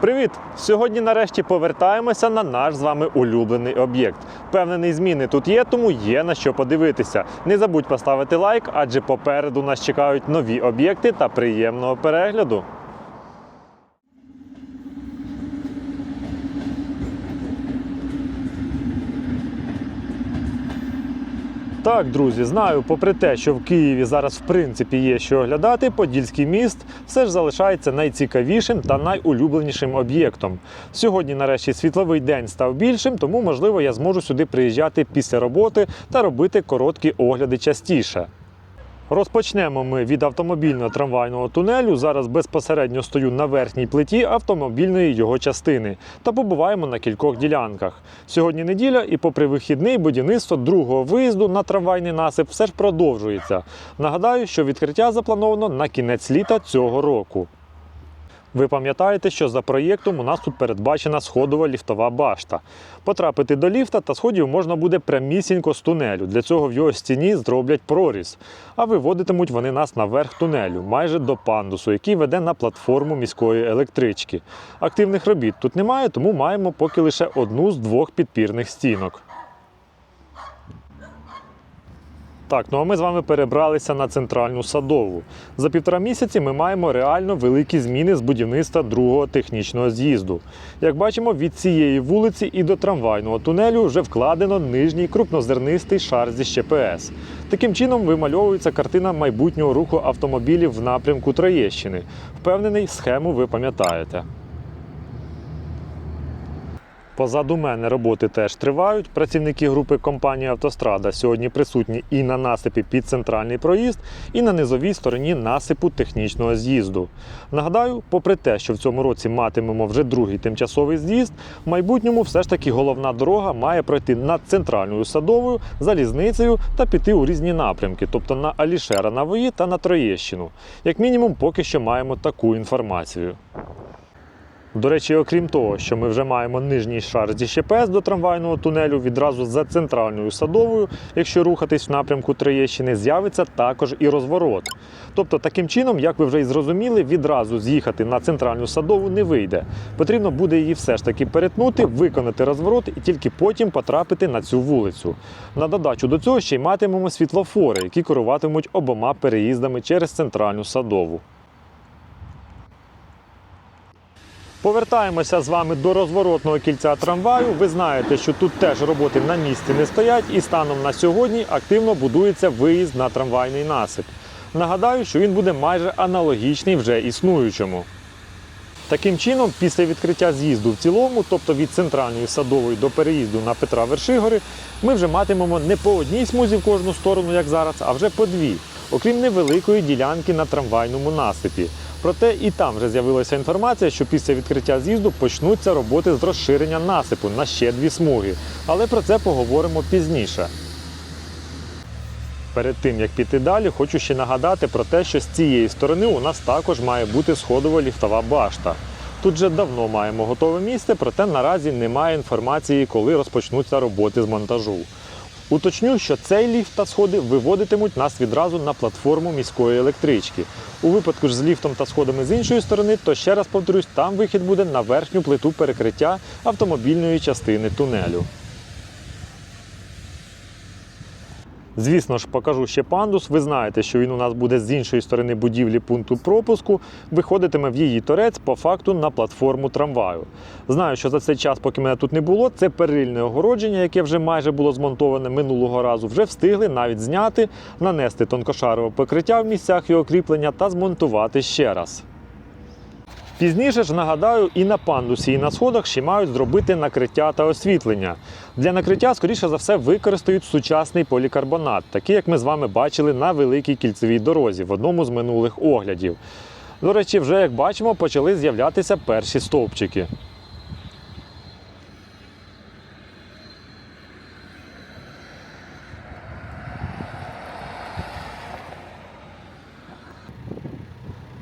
Привіт! Сьогодні нарешті повертаємося на наш з вами улюблений об'єкт. Впевнений, зміни тут є, тому є на що подивитися. Не забудь поставити лайк, адже попереду нас чекають нові об'єкти та приємного перегляду. Так, друзі, знаю, попри те, що в Києві зараз в принципі є що оглядати, Подільський міст все ж залишається найцікавішим та найулюбленішим об'єктом. Сьогодні, нарешті, світловий день став більшим, тому можливо я зможу сюди приїжджати після роботи та робити короткі огляди частіше. Розпочнемо ми від автомобільного трамвайного тунелю. Зараз безпосередньо стою на верхній плиті автомобільної його частини та побуваємо на кількох ділянках. Сьогодні неділя, і попри вихідний будівництво другого виїзду на трамвайний насип все ж продовжується. Нагадаю, що відкриття заплановано на кінець літа цього року. Ви пам'ятаєте, що за проєктом у нас тут передбачена сходова ліфтова башта. Потрапити до ліфта та сходів можна буде прямісінько з тунелю. Для цього в його стіні зроблять проріз. А виводитимуть вони нас наверх тунелю, майже до пандусу, який веде на платформу міської електрички. Активних робіт тут немає, тому маємо поки лише одну з двох підпірних стінок. Так, ну а ми з вами перебралися на центральну садову. За півтора місяці ми маємо реально великі зміни з будівництва другого технічного з'їзду. Як бачимо, від цієї вулиці і до трамвайного тунелю вже вкладено нижній крупнозернистий шар зі ЩПС. Таким чином вимальовується картина майбутнього руху автомобілів в напрямку Троєщини. Впевнений, схему ви пам'ятаєте. Позаду мене роботи теж тривають. Працівники групи компанії Автострада сьогодні присутні і на насипі під центральний проїзд, і на низовій стороні насипу технічного з'їзду. Нагадаю, попри те, що в цьому році матимемо вже другий тимчасовий з'їзд, в майбутньому все ж таки головна дорога має пройти над центральною садовою, залізницею та піти у різні напрямки, тобто на Алішера Навої та на Троєщину. Як мінімум, поки що маємо таку інформацію. До речі, окрім того, що ми вже маємо нижній шар зі ЩПС до трамвайного тунелю, відразу за центральною садовою, якщо рухатись в напрямку Троєщини, з'явиться також і розворот. Тобто, таким чином, як ви вже і зрозуміли, відразу з'їхати на центральну садову не вийде. Потрібно буде її все ж таки перетнути, виконати розворот і тільки потім потрапити на цю вулицю. На додачу до цього ще й матимемо світлофори, які керуватимуть обома переїздами через центральну садову. Повертаємося з вами до розворотного кільця трамваю. Ви знаєте, що тут теж роботи на місці не стоять, і станом на сьогодні активно будується виїзд на трамвайний насип. Нагадаю, що він буде майже аналогічний вже існуючому. Таким чином, після відкриття з'їзду в цілому, тобто від центральної садової до переїзду на Петра Вершигори, ми вже матимемо не по одній смузі в кожну сторону, як зараз, а вже по дві, окрім невеликої ділянки на трамвайному насипі. Проте і там вже з'явилася інформація, що після відкриття з'їзду почнуться роботи з розширення насипу на ще дві смуги. Але про це поговоримо пізніше. Перед тим як піти далі, хочу ще нагадати про те, що з цієї сторони у нас також має бути сходова ліфтова башта. Тут вже давно маємо готове місце, проте наразі немає інформації, коли розпочнуться роботи з монтажу. Уточню, що цей ліфт та сходи виводитимуть нас відразу на платформу міської електрички. У випадку ж з ліфтом та сходами з іншої сторони, то ще раз повторюсь, там вихід буде на верхню плиту перекриття автомобільної частини тунелю. Звісно ж, покажу ще пандус. Ви знаєте, що він у нас буде з іншої сторони будівлі пункту пропуску, виходитиме в її торець по факту на платформу трамваю. Знаю, що за цей час, поки мене тут не було, це перильне огородження, яке вже майже було змонтоване минулого разу, вже встигли навіть зняти, нанести тонкошарове покриття в місцях його кріплення та змонтувати ще раз. Пізніше ж нагадаю, і на пандусі, і на сходах ще мають зробити накриття та освітлення. Для накриття, скоріше за все, використають сучасний полікарбонат, такий, як ми з вами бачили на великій кільцевій дорозі в одному з минулих оглядів. До речі, вже як бачимо, почали з'являтися перші стовпчики.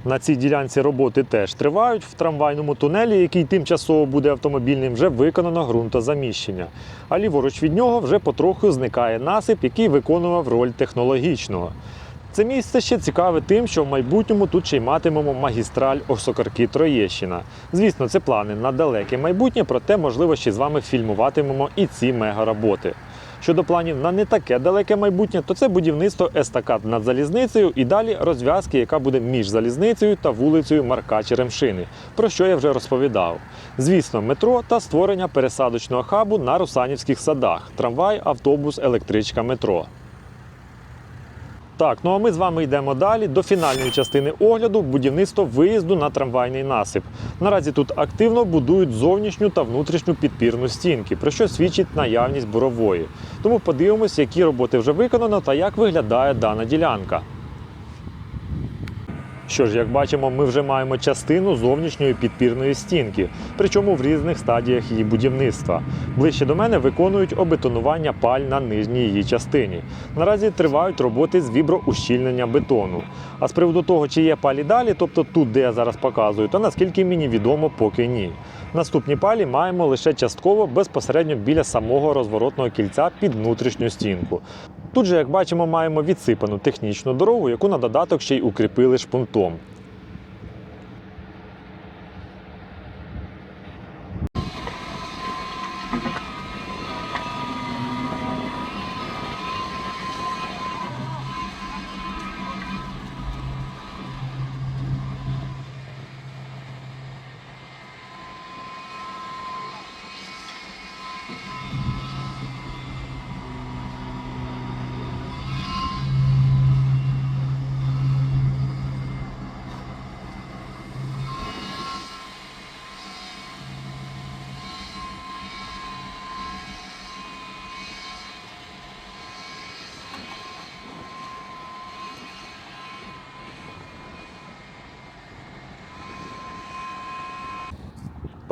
На цій ділянці роботи теж тривають. В трамвайному тунелі, який тимчасово буде автомобільним, вже виконано ґрунтозаміщення. А ліворуч від нього вже потроху зникає насип, який виконував роль технологічного. Це місце ще цікаве тим, що в майбутньому тут ще й матимемо магістраль Осокарки Троєщина. Звісно, це плани на далеке майбутнє, проте, можливо, ще з вами фільмуватимемо і ці мегароботи. Щодо планів на не таке далеке майбутнє, то це будівництво естакад над залізницею і далі розв'язки, яка буде між залізницею та вулицею Марка Черемшини, про що я вже розповідав. Звісно, метро та створення пересадочного хабу на Русанівських садах, трамвай, автобус, електричка, метро. Так, ну а ми з вами йдемо далі до фінальної частини огляду будівництво виїзду на трамвайний насип. Наразі тут активно будують зовнішню та внутрішню підпірну стінки, про що свідчить наявність бурової. Тому подивимось, які роботи вже виконано та як виглядає дана ділянка. Що ж, як бачимо, ми вже маємо частину зовнішньої підпірної стінки, причому в різних стадіях її будівництва. Ближче до мене виконують обетонування паль на нижній її частині. Наразі тривають роботи з віброущільнення бетону. А з приводу того, чи є палі далі, тобто тут, де я зараз показую, то наскільки мені відомо, поки ні. Наступні палі маємо лише частково безпосередньо біля самого розворотного кільця під внутрішню стінку. Тут же, як бачимо, маємо відсипану технічну дорогу, яку на додаток ще й укріпили шпунтом.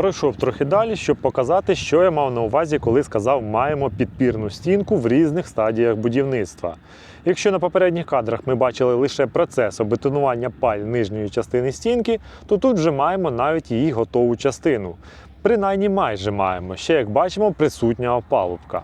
Пройшов трохи далі, щоб показати, що я мав на увазі, коли сказав, маємо підпірну стінку в різних стадіях будівництва. Якщо на попередніх кадрах ми бачили лише процес обетонування паль нижньої частини стінки, то тут вже маємо навіть її готову частину. Принаймні майже маємо. Ще як бачимо, присутня опалубка.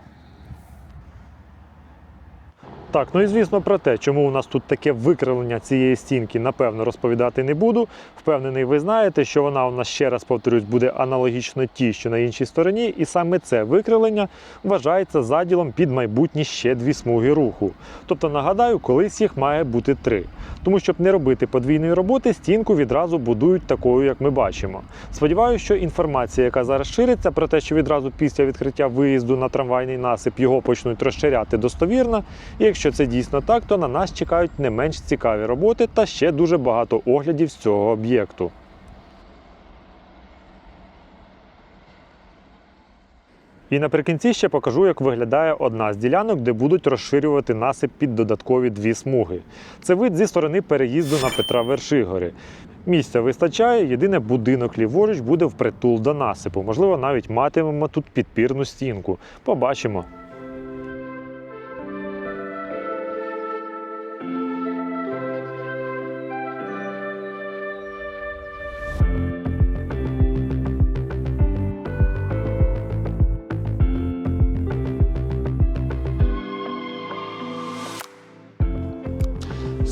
Так, ну і звісно про те, чому у нас тут таке викривлення цієї стінки, напевно, розповідати не буду. Впевнений, ви знаєте, що вона у нас ще раз повторюсь, буде аналогічно тій, що на іншій стороні, і саме це викривлення вважається заділом під майбутні ще дві смуги руху. Тобто, нагадаю, колись їх має бути три. Тому, щоб не робити подвійної роботи, стінку відразу будують такою, як ми бачимо. Сподіваюся, що інформація, яка зараз шириться, про те, що відразу після відкриття виїзду на трамвайний насип його почнуть розширяти, достовірна. І якщо це дійсно так, то на нас чекають не менш цікаві роботи та ще дуже багато оглядів з цього об'єкту. І наприкінці ще покажу, як виглядає одна з ділянок, де будуть розширювати насип під додаткові дві смуги. Це вид зі сторони переїзду на Петра Вершигори. Місця вистачає, єдине будинок ліворуч буде впритул до насипу. Можливо, навіть матимемо тут підпірну стінку. Побачимо.